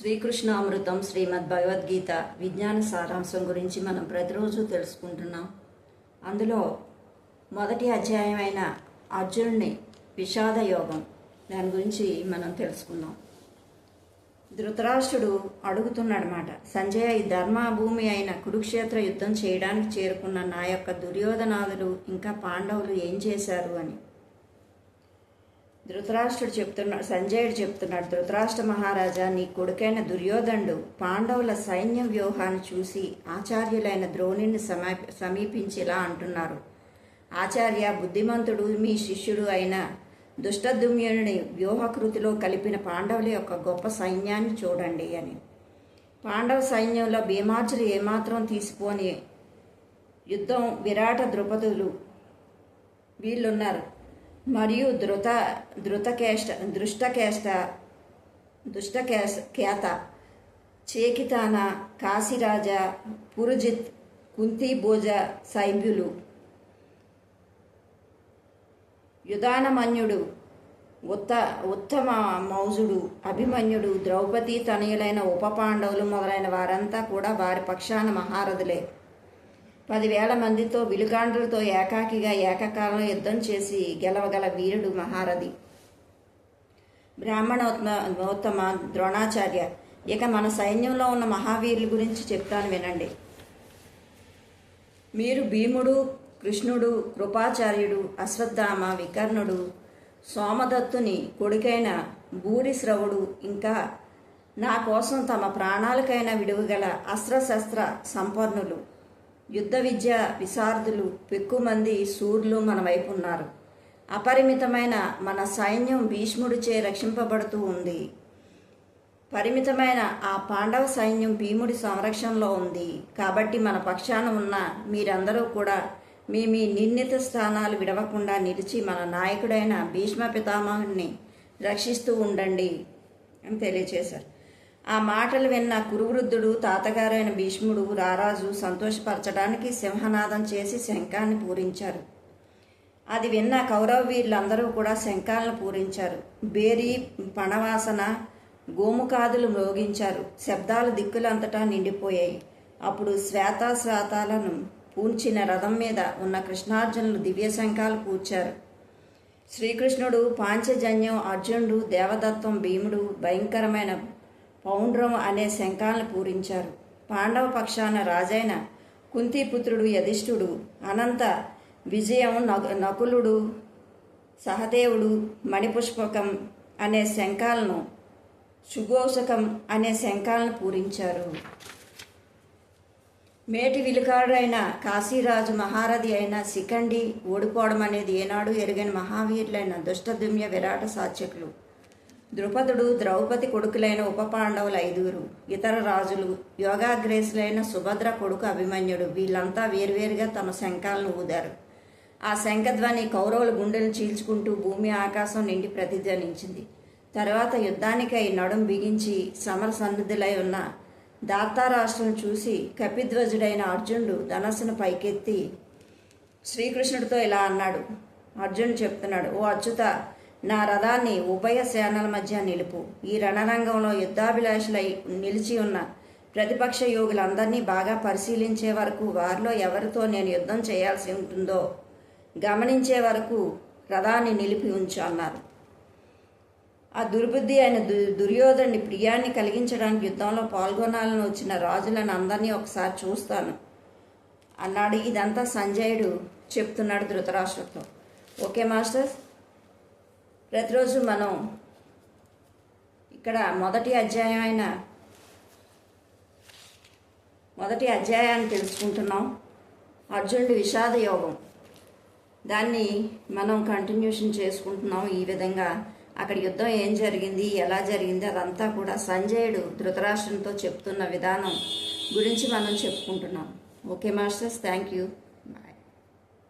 శ్రీకృష్ణామృతం శ్రీమద్ భగవద్గీత విజ్ఞాన సారాంశం గురించి మనం ప్రతిరోజు తెలుసుకుంటున్నాం. అందులో మొదటి అధ్యాయమైన అర్జునుని విషాద యోగం దాని గురించి మనం తెలుసుకుందాం. ధృతరాష్ట్రుడు అడుగుతున్నాడనమాట సంజయ ఈ ధర్మభూమి అయిన కురుక్షేత్ర యుద్ధం చేయడానికి చేరుకున్న నా యొక్క దుర్యోధనాదులు ఇంకా పాండవులు ఏం చేశారు? అని. ధృతరాష్ట్రుడు చెప్తున్నాడు సంజయుడు చెప్తున్నాడు ధృతరాష్ట్ర మహారాజా నీ కొడుకైన దుర్యోధనుడు పాండవుల సైన్య వ్యూహాన్ని చూసి ఆచార్యులైన ద్రోణుని సమీ సమీపించి ఇలా అంటున్నారు. ఆచార్య బుద్ధిమంతుడు మీ శిష్యుడు అయిన దుష్టదుమ్యుని వ్యూహకృతిలో కలిపిన పాండవుల యొక్క గొప్ప సైన్యాన్ని చూడండి అని. పాండవ సైన్యంలో భీమార్జులు ఏమాత్రం తీసిపోని యుద్ధం విరాట ద్రుపదులు వీళ్ళున్నారు. మరియు ధృత ధృతకేష్ట దృష్టకేష్ట దుష్టకేశ ఖ్యాత చేకితాన కాశీరాజ పురుజిత్ కుంతిభోజ సైబ్యులు యుధానమన్యుడు ఉత్త ఉత్తమ మౌజుడు అభిమన్యుడు ద్రౌపది తనయులైన ఉప పాండవులు మొదలైన వారంతా కూడా వారి పక్షాన మహారథులే. పదివేల మందితో విలుగాండ్రులతో ఏకాకిగా ఏకకాలం యుద్ధం చేసి గెలవగల వీరుడు మహారథి. బ్రాహ్మణోత్మ ఉత్తమ ద్రోణాచార్య. ఇక మన సైన్యంలో ఉన్న మహావీరుల గురించి చెప్తాను వినండి. మీరు భీముడు కృష్ణుడు కృపాచార్యుడు అశ్వత్థామ వికర్ణుడు సోమదత్తుని కొడుకైన భూరిశ్రవుడు ఇంకా నా కోసం తమ ప్రాణాలకైనా విడువగల అస్త్రశస్త్ర సంపన్నులు. యుద్ధ విద్య విశారదులు పెక్కుమంది సూర్యులు మన వైపు ఉన్నారు. అపరిమితమైన మన సైన్యం భీష్ముడిచే రక్షింపబడుతూ ఉంది. పరిమితమైన ఆ పాండవ సైన్యం భీముడి సంరక్షణలో ఉంది. కాబట్టి మన పక్షాన ఉన్న మీరందరూ కూడా మీ మీ నిర్ణీత స్థానాలు విడవకుండా నిలిచి మన నాయకుడైన భీష్మ పితామహుని రక్షిస్తూ ఉండండి అని తెలియచేశారు. ఆ మాటలు విన్న కురువృద్ధుడు తాతగారైన భీష్ముడు రారాజు సంతోషపరచడానికి సింహనాదం చేసి శంఖాన్ని పూరించారు. అది విన్న కౌరవ వీరులందరూ కూడా శంఖాలను పూరించారు. బేరీ పణవాసన గోముకాదులు మ్రోగించారు. శబ్దాలు దిక్కులంతటా నిండిపోయాయి. అప్పుడు శ్వేతాశ్వేతాలను పూడ్చిన రథం మీద ఉన్న కృష్ణార్జునులు దివ్య శంఖాలు పూర్చారు. శ్రీకృష్ణుడు పాంచజన్యం అర్జునుడు దేవదత్వం భీముడు భయంకరమైన పౌండ్రం అనే శంఖాలను పూరించారు. పాండవ పక్షాన రాజైన కుంతిపుత్రుడు యధిష్ఠుడు అనంత విజయం నకులుడు సహదేవుడు మణిపుష్పకం అనే శంఖాలను సుఘోషకం అనే శంఖాలను పూరించారు. మేటి విలుకాడైన కాశీరాజు మహారథి అయిన శిఖండి ఓడిపోవడం అనేది ఏనాడు ఎరుగని మహావీరులైన దుష్టదుమ్య విరాట సాత్యకులు ద్రుపదుడు ద్రౌపది కొడుకులైన ఉప పాండవులు ఐదుగురు ఇతర రాజులు యోగాగ్రేసులైన సుభద్ర కొడుకు అభిమన్యుడు వీళ్ళంతా వేర్వేరుగా తమ శంఖాలను ఊదారు. ఆ శంఖధ్వని కౌరవుల గుండెలు చీల్చుకుంటూ భూమి ఆకాశం నిండి ప్రతిధ్వనించింది. తర్వాత యుద్ధానికై నడుం బిగించి సమర సన్నిధులై ఉన్న దాతారాష్ట్రం చూసి కపిధ్వజుడైన అర్జునుడు ధనస్సును పైకెత్తి శ్రీకృష్ణుడితో ఇలా అన్నాడు. అర్జునుడు చెప్తున్నాడు ఓ అచ్యుత నా రథాన్ని ఉభయ సేనల మధ్య నిలుపు. ఈ రణరంగంలో యుద్ధాభిలాషులై నిలిచి ఉన్న ప్రతిపక్ష యోగులందరినీ బాగా పరిశీలించే వరకు వారిలో ఎవరితో నేను యుద్ధం చేయాల్సి ఉంటుందో గమనించే వరకు రథాన్ని నిలిపి ఉంచు అన్నారు. ఆ దుర్బుద్ధి అయిన దు దుర్యోధని ప్రియాన్ని కలిగించడానికి యుద్ధంలో పాల్గొనాలని వచ్చిన రాజులను అందరినీ ఒకసారి చూస్తాను అన్నాడు. ఇదంతా సంజయుడు చెప్తున్నాడు ధృతరాష్ట్రతో. Okay masters? ప్రతిరోజు మనం ఇక్కడ మొదటి అధ్యాయం అయిన మొదటి అధ్యాయాన్ని తెలుసుకుంటున్నాం. అర్జునుడి విషాద యోగం. దాన్ని మనం కంటిన్యూషన్ చేసుకుంటున్నాం ఈ విధంగా. అక్కడ యుద్ధం ఏం జరిగింది ఎలా జరిగింది అదంతా కూడా సంజయుడు ధృతరాష్ట్రంతో చెప్తున్న విధానం గురించి మనం చెప్పుకుంటున్నాం. Okay masters thank you.